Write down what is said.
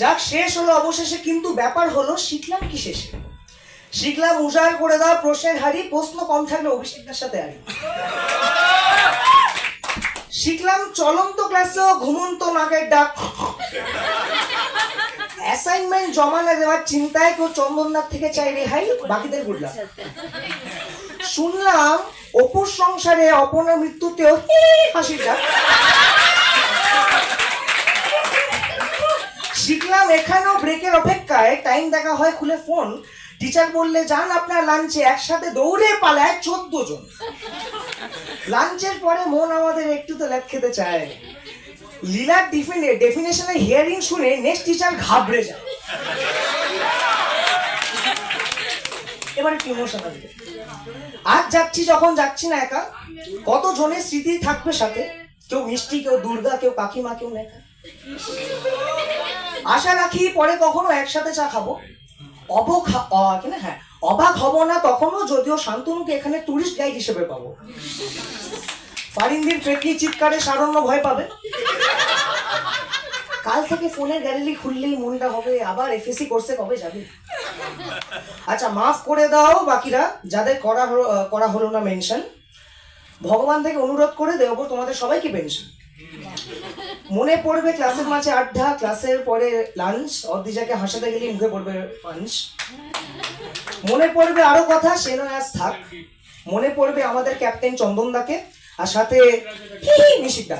যাক, শেষ হলো অবশেষে, কিন্তু ব্যাপার হলো, শিখলাম কি শেষে? শিখলাম উজাড় করে দেওয়া প্রশ্নের হারি প্রশ্ন কম থাকলে অভিষেকটার সাথে হারি শিখলাম চলন্ত ক্লাসেও ঘুমন্ত নাকের ডাক। অ্যাসাইনমেন্ট জমা না দেওয়ার চিন্তায় কেউ চন্দননাথ থেকে চাই রেহাই, বাকিদের ঘুরলাম শুনলাম, অপুর সংসারে অপনার মৃত্যুতেও হি হাসির ডাক। শিখলাম এখানেও ব্রেকের অপেক্ষায়। টাইম দেখা হয় খুলে ফোন টিচার বললে, যান আপনার লাঞ্চে একসাথে দৌড়ে পালায় চোদ্দ জন। লাঞ্চের পরে মন আমাদের একটু তো ল্যাদ খেতে চায়। লীলার ডিফিনে ডেফিনেশনের হিয়ারিং শুনে নেক্সট টিচার ঘাবড়ে যায়। এবার একটু ইমোশনাল আজ যাচ্ছি যখন, যাচ্ছি না একা। কত জনের স্মৃতি থাকবে সাথে? কেউ মিষ্টি, কেউ দুর্গা, কেউ কাকিমা, কেউ নেকা আশা রাখি পরে কখনো একসাথে চা খাব। কিনা হ্যাঁ। অবাক হব না তখনও যদিও শান্তনুকে এখানে টুরিস্ট গাইড হিসেবে পাবো। ফারিন্দির পেটনি চিৎকারে সারণ্য ভয় পাবে। কাল থেকে ফোনের গ্যালারি খুললেই মনটা হবে, আবার এফএসসি কোর্সে কবে যাবে? আচ্ছা মাফ করে দাও বাকিরা, যাদের করা হলো করা হলো না মেনশন ভগবান থেকে অনুরোধ করে দেবো তোমাদের সবাইকে পেনশন মনে পড়বে ক্লাসের মাঝে আড্ডা, ক্লাসের পরে লাঞ্চ অর্দিজাকে হাসাতে গেলে মুখে পড়বে পাঞ্চ মনে পড়বে আরও কথা, সে নয় আজ থাক। মনে পড়বে আমাদের ক্যাপ্টেন চন্দনদাকে আর সাথে নিশিকদা